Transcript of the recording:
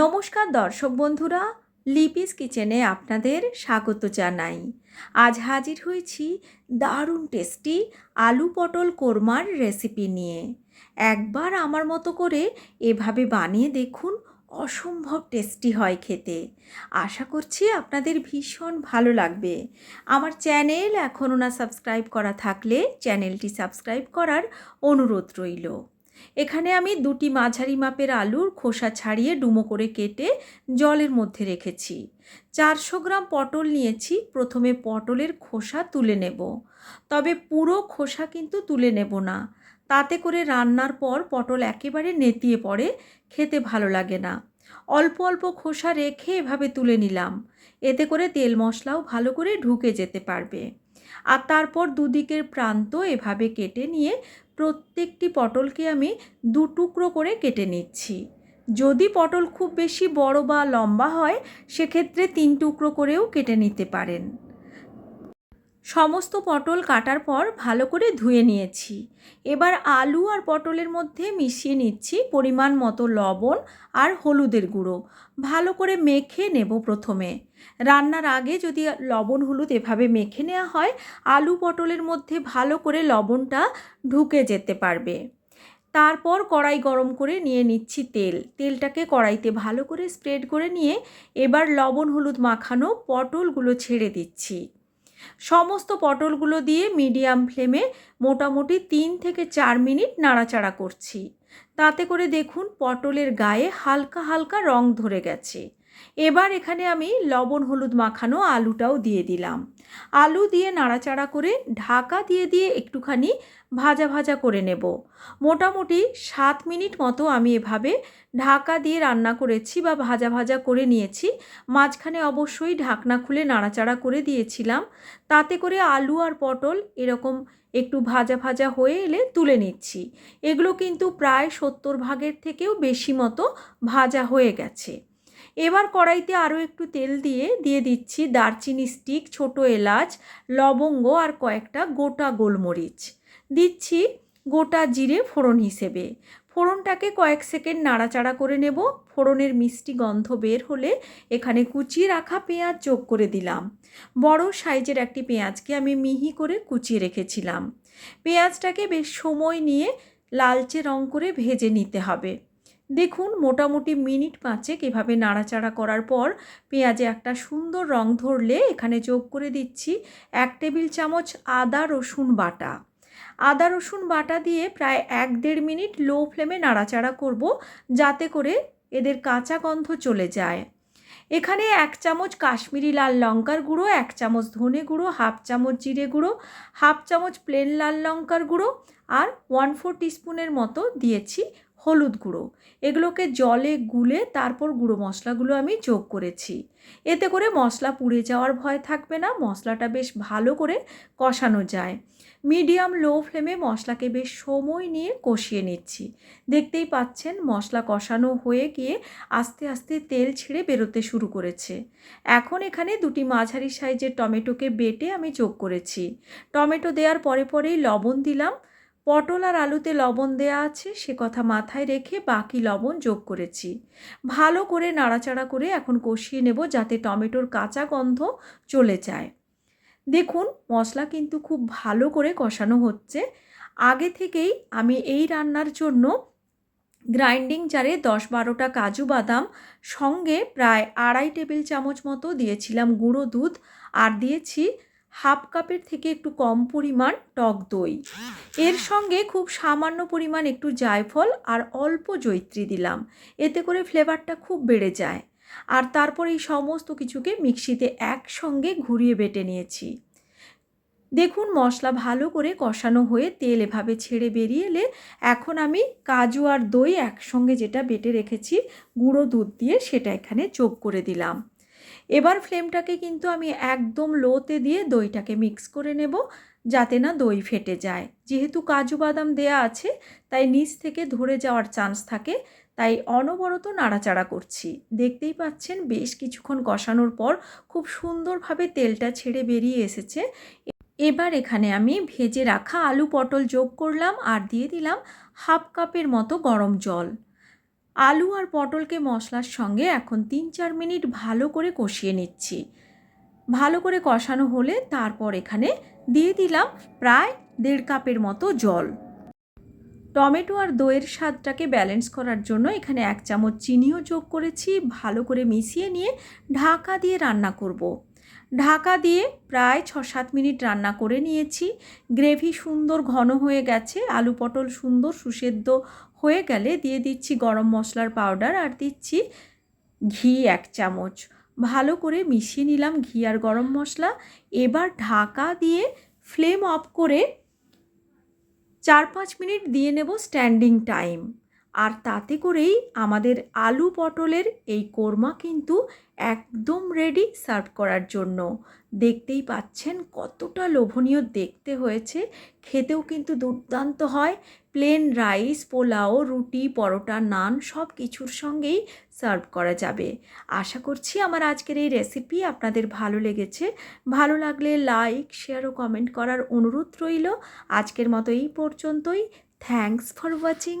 নমস্কার দর্শক বন্ধুরা, লিপিস কিচেনে আপনাদের স্বাগত জানাই। আজ হাজির হয়েছি দারুণ টেস্টি আলু পটল কোরমার রেসিপি নিয়ে। একবার আমার মতো করে এভাবে বানিয়ে দেখুন, অসম্ভব টেস্টি হয় খেতে। আশা করছি আপনাদের ভীষণ ভালো লাগবে। আমার চ্যানেল এখনও না সাবস্ক্রাইব করা থাকলে চ্যানেলটি সাবস্ক্রাইব করার অনুরোধ রইল। এখানে আমি দুটি মাঝারি মাপের আলুর খোসা ছাড়িয়ে ডুমো করে কেটে জলের মধ্যে রেখেছি। চারশো গ্রাম পটল নিয়েছি, প্রথমে পটলের খোসা তুলে নেব। তবে পুরো খোসা কিন্তু তুলে নেব না। তাতে করে রান্নার পর পটল একেবারে নেতিয়ে পড়ে, খেতে ভালো লাগে না। অল্প অল্প খোসা রেখে এভাবে তুলে নিলাম। এতে করে তেল মশলাও ভালো করে ঢুকে যেতে পারবে। আর তারপর দুদিকের প্রান্ত এভাবে কেটে নিয়ে প্রত্যেকটি পটলকে আমি দু টুকরো করে কেটে নিচ্ছি। যদি পটল খুব বেশি বড় বা লম্বা হয়, সেক্ষেত্রে তিন টুকরো করেও কেটে নিতে পারেন। সমস্ত পটল কাটার পর ভালো করে ধুয়ে নিয়েছি। এবার আলু আর পটলের মধ্যে মিশিয়ে নিচ্ছি পরিমাণ মতো লবণ আর হলুদের গুঁড়ো। ভালো করে মেখে নেব প্রথমে। রান্নার আগে যদি লবণ হলুদ এভাবে মেখে নেওয়া হয়, আলু পটলের মধ্যে ভালো করে লবণটা ঢুকে যেতে পারবে। তারপর কড়াই গরম করে নিয়ে নিচ্ছি তেল। তেলটাকে কড়াইতে ভালো করে স্প্রেড করে নিয়ে এবার লবণ হলুদ মাখানো পটলগুলো ছেড়ে দিচ্ছি। সমস্ত পটলগুলো দিয়ে মিডিয়াম ফ্লেমে মোটামুটি তিন থেকে চার মিনিট নাড়াচাড়া করছি। তাতে করে দেখুন পটলের গায়ে হালকা হালকা রং ধরে গেছে। এবার এখানে আমি লবণ, হলুদ মাখানো আলুটাও দিয়ে দিলাম। আলু দিয়ে নাড়াচাড়া করে ঢাকা দিয়ে দিয়ে একটুখানি ভাজা ভাজা করে নেব। মোটামুটি সাত মিনিট মতো আমি এভাবে ঢাকা দিয়ে রান্না করেছি বা ভাজা ভাজা করে নিয়েছি। মাঝখানে অবশ্যই ঢাকনা খুলে নাড়াচাড়া করে দিয়েছিলাম। তাতে করে আলু আর পটল এরকম একটু ভাজা ভাজা হয়ে এলে তুলে নিচ্ছি। এগুলো কিন্তু প্রায় সত্তর ভাগের থেকেও বেশি মতো ভাজা হয়ে গেছে। এবার কড়াইতে আরও একটু তেল দিয়ে দিয়ে দিচ্ছি দারচিনি স্টিক ছোট এলাচ, লবঙ্গ আর কয়েকটা গোটা গোলমরিচ। দিচ্ছি গোটা জিরে ফোড়ন হিসেবে। ফোড়নটাকে কয়েক সেকেন্ড নাড়াচাড়া করে নেব। ফোড়নের মিষ্টি গন্ধ বের হলে এখানে কুচিয়ে রাখা পেঁয়াজ যোগ করে দিলাম। বড় সাইজের একটি পেঁয়াজকে আমি মিহি করে কুচিয়ে রেখেছিলাম। পেঁয়াজটাকে বেশ সময় নিয়ে লালচে রং করে ভেজে নিতে হবে। দেখুন মোটামুটি মিনিট পাঁচেক এভাবে নাড়াচাড়া করার পর পেঁয়াজে একটা সুন্দর রং ধরলে এখানে যোগ করে দিচ্ছি এক টেবিল চামচ আদা রসুন বাটা। আদা রসুন বাটা দিয়ে প্রায় এক দেড় মিনিট লো ফ্লেমে নাড়াচাড়া করব যাতে করে এদের কাঁচা গন্ধ চলে যায়। এখানে এক চামচ কাশ্মীরি লাল লঙ্কার গুঁড়ো, এক চামচ ধনে গুঁড়ো, হাফ চামচ জিরে গুঁড়ো, হাফ চামচ প্লেন লাল লঙ্কার গুঁড়ো আর ওয়ান ফোর টিস্পুনের মতো দিয়েছি হলুদ গুঁড়ো। এগুলোকে জলে গুলে তারপর গুঁড়ো মশলাগুলো আমি যোগ করেছি। এতে করে মশলা পুড়ে যাওয়ার ভয় থাকবে না, মশলাটা বেশ ভালো করে কষানো যায়। মিডিয়াম লো ফ্লেমে মশলাকে বেশ সময় নিয়ে কষিয়ে নিচ্ছি। দেখতেই পাচ্ছেন, মশলা কষানো হয়ে গিয়ে আস্তে আস্তে তেল ছেড়ে বেরোতে শুরু করেছে। এখন এখানে দুটি মাঝারি সাইজের টমেটোকে বেটে আমি যোগ করেছি। টমেটো দেওয়ার পরে পরেই লবণ দিলাম। পটল আর আলুতে লবণ দেয়া আছে, সে কথা মাথায় রেখে বাকি লবণ যোগ করেছি। ভালো করে নাড়াচাড়া করে এখন কষিয়ে নেব যাতে টমেটোর কাঁচা গন্ধ চলে যায়। দেখুন, মশলা কিন্তু খুব ভালো করে কষানো হচ্ছে। আগে থেকেই আমি এই রান্নার জন্য গ্রাইন্ডিং জারে দশ বারোটা কাজু বাদাম সঙ্গে প্রায় আড়াই টেবিল চামচ মতো দিয়েছিলাম গুঁড়ো দুধ, আর দিয়েছি হাফ কাপের থেকে একটু কম পরিমাণ টক দই। এর সঙ্গে খুব সামান্য পরিমাণ একটু জায়ফল আর অল্প জৈত্রী দিলাম। এতে করে ফ্লেভারটা খুব বেড়ে যায়। আর তারপর এই সমস্ত কিছুকে মিক্সিতে একসঙ্গে ঘুরিয়ে বেটে নিয়েছি। দেখুন, মশলা ভালো করে কষানো হয়ে তেল এভাবে ছেড়ে বেরিয়ে এলে এখন আমি কাজু আর দই একসঙ্গে যেটা বেটে রেখেছি, গুঁড়ো দুধ দিয়ে সেটা এখানে যোগ করে দিলাম। এবার ফ্লেমটাকে কিন্তু আমি একদম লোতে দিয়ে দইটাকে মিক্স করে নেব, যাতে না দই ফেটে যায়। যেহেতু কাজু বাদাম দেয়া আছে, তাই নিচ থেকে ধরে যাওয়ার চান্স থাকে, তাই অনবরত নাড়াচাড়া করছি। দেখতেই পাচ্ছেন, বেশ কিছুক্ষণ কষানোর পর খুব সুন্দরভাবে তেলটা ছেড়ে বেরিয়ে এসেছে। এবার এখানে আমি ভেজে রাখা আলু পটল যোগ করলাম আর দিয়ে দিলাম হাফ কাপের মতো গরম জল। আলু আর পটলকে মশলার সঙ্গে এখন তিন চার মিনিট ভালো করে কষিয়ে নিচ্ছি। ভালো করে কষানো হলে তারপর এখানে দিয়ে দিলাম প্রায় দেড় কাপের মতো জল। টমেটো আর দইয়ের স্বাদটাকে ব্যালেন্স করার জন্য এখানে এক চামচ চিনিও যোগ করেছি। ভালো করে মিশিয়ে নিয়ে ঢাকা দিয়ে রান্না করব। ঢাকা দিয়ে প্রায় ছ সাত মিনিট রান্না করে নিয়েছি। গ্রেভি সুন্দর ঘন হয়ে গেছে, আলু পটল সুন্দর সুসেদ্ধ হয়ে গেলে দিয়ে দিচ্ছি গরম মশলার পাউডার আর দিচ্ছি ঘি এক চামচ। ভালো করে মিশিয়ে নিলাম ঘি আর গরম মশলা। এবার ঢাকা দিয়ে ফ্লেম অফ করে চার পাঁচ মিনিট দিয়ে নেব স্ট্যান্ডিং টাইম। আর তাতে করেই আমাদের আলু পটলের এই কোরমা কিন্তু একদম রেডি সার্ভ করার জন্য। দেখতেই পাচ্ছেন কতটা লোভনীয় দেখতে হয়েছে। খেতেও কিন্তু দুর্দান্ত হয়। প্লেন রাইস পোলাও, রুটি, পরোটা, নান সব কিছুর সঙ্গেই সার্ভ করা যাবে। আশা করছি আমার আজকের এই রেসিপি আপনাদের ভালো লেগেছে। ভালো লাগলে লাইক শেয়ার ও কমেন্ট করার অনুরোধ রইল। আজকের মতো এই পর্যন্তই। Thanks for watching